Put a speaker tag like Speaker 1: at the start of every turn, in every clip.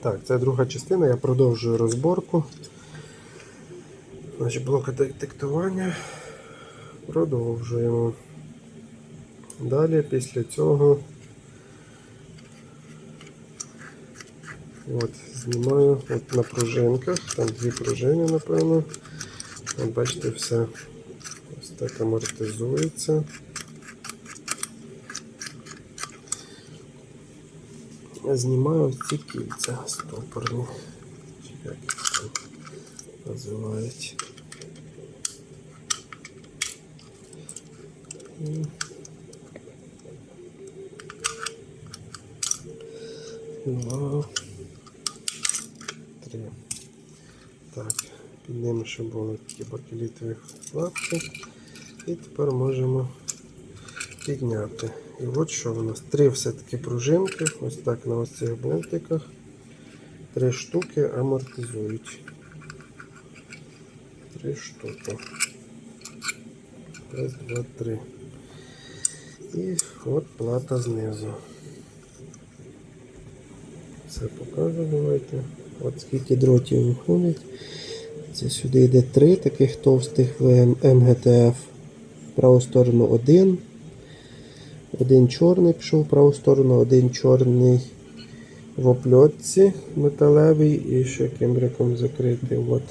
Speaker 1: Так, це друга частина, я продовжую розборку. Значить, блок детектування. Продовжуємо. Далі після цього от, знімаю от на пружинках, там дві пружини, напевно. От, бачите, все ось так амортизується. Знімаю ці кільця стопорні. Як там називають. Два. Три. Так, під ними ще були такі бакелітові вкладки. І тепер можемо підняти. І от що у нас. Три все-таки пружинки. Ось так на ось цих болтиках. Три штуки амортизують. Три штуки. Раз, два, три. І от плата знизу. Все покажу, давайте. От скільки дротів виходить. Це сюди йде три таких товстих МГТФ. В праву сторону один. Один чорний пішов в праву сторону, один чорний в опльотці металевий і ще кимбриком закритий. От.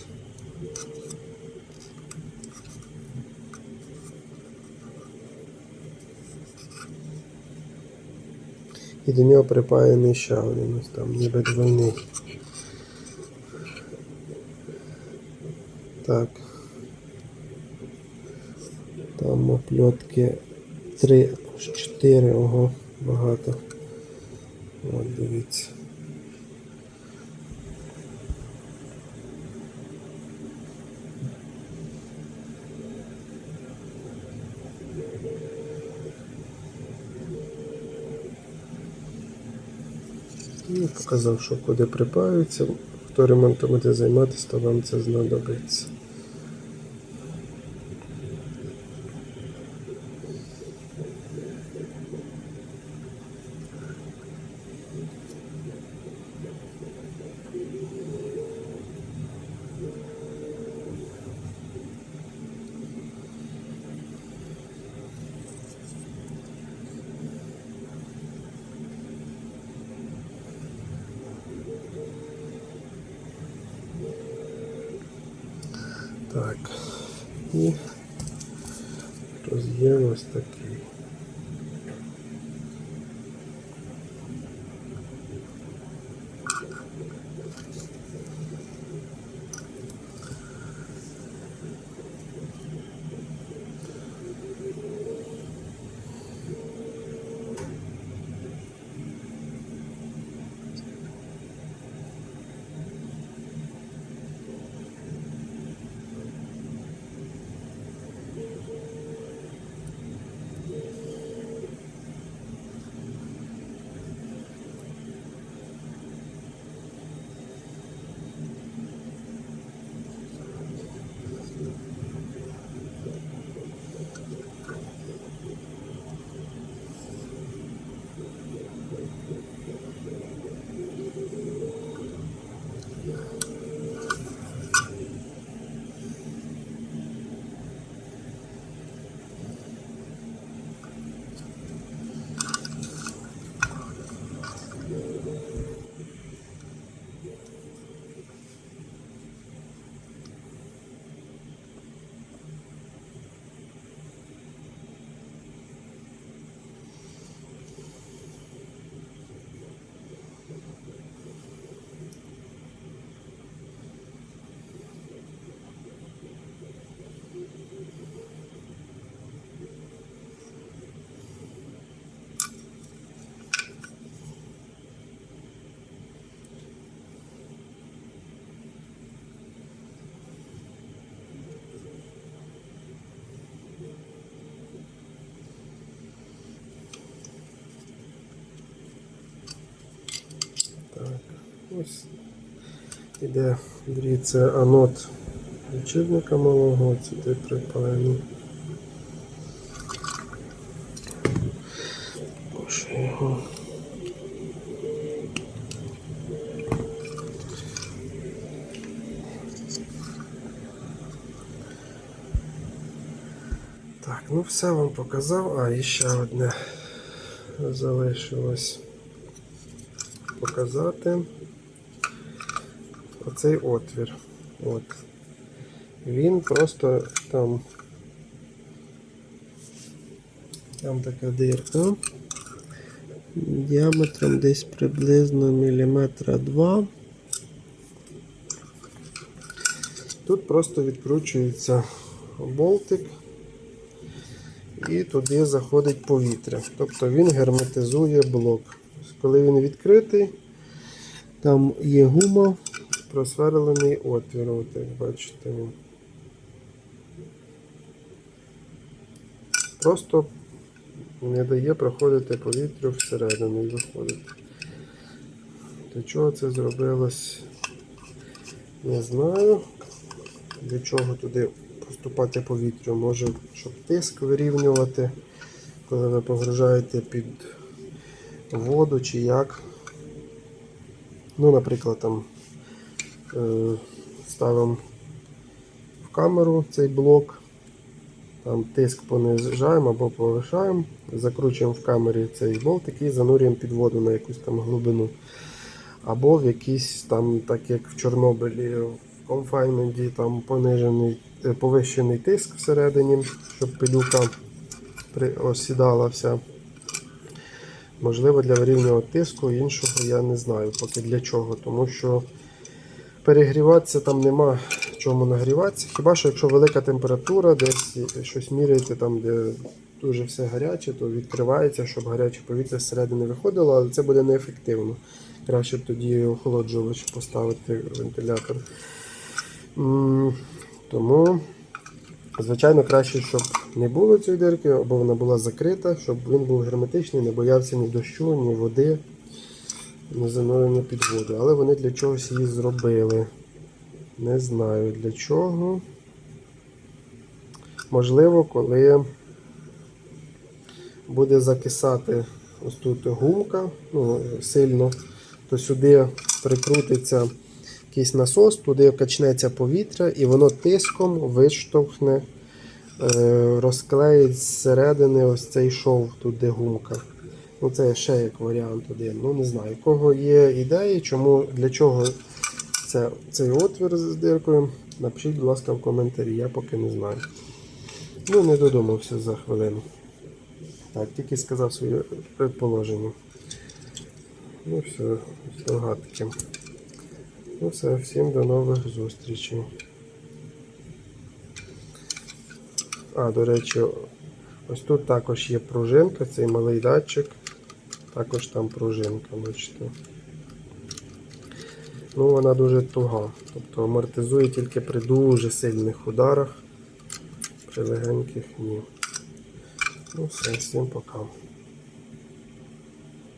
Speaker 1: І до нього припаяний ще один, там ніби двойний. Так. Там опльотки 3, 4, ого, багато. От дивіться. І показав, що куди припаються. Хто ремонтом буде займатися, то вам це знадобиться. Так. І роз'єм ось такий. Ось іде, дивіться, анод лічильника малого, сюди припаяно. його. Так, ну все вам показав, а ще одне залишилось показати. Оцей отвір. От. Він просто там. Там така дирка. Діаметром десь приблизно міліметра два. Тут просто відкручується болтик і туди заходить повітря. Тобто він герметизує блок. Коли він відкритий, там є гума, просверлений отвір, от як бачите. Просто не дає проходити повітрю всередину і виходити. Для чого це зробилось? Не знаю. Для чого туди поступати повітря? Може, щоб тиск вирівнювати, коли ви погружаєте під воду чи як. Ну, наприклад, там ставимо в камеру цей блок, там тиск понижаємо або повишаємо, закручуємо в камері цей болтик і занурюємо під воду на якусь там глибину. Або в якийсь там, так як в Чорнобилі, в конфайнменті там понижений, е, повищений тиск всередині, щоб пилюка осідала вся. Можливо, для вирівнювання тиску іншого я не знаю поки для чого, тому що перегріватися там нема чому нагріватися. Хіба що якщо велика температура, десь щось міряєте там, де дуже все гаряче, то відкривається, щоб гаряче повітря зсередини виходило, але це буде неефективно. Краще б тоді охолоджувач поставити вентилятор. Тому, звичайно, краще, щоб не було цієї дирки, або вона була закрита, щоб він був герметичний, не боявся ні дощу, ні води, ні занурення під воду. Але вони для чогось її зробили. Не знаю для чого. Можливо, коли буде закисати ось тут гумка ну, сильно, то сюди прикрутиться якийсь насос, туди качнеться повітря і воно тиском виштовхне, е, розклеїть зсередини ось цей шов, тут гумка. Ну, це ще як варіант один. Ну, не знаю, у кого є ідеї, чому, для чого це, цей отвір з диркою. Напишіть, будь ласка, в коментарі, я поки не знаю. Ну, не додумався за хвилину. Так, тільки сказав своє предположення. Ну все, здогадки. Ну все, всім до нових зустрічей. А, до речі, ось тут також є пружинка, цей малий датчик. Також там пружинка, бачите. Ну, вона дуже туга. Тобто амортизує тільки при дуже сильних ударах, при легеньких ні. Ну все, всім пока.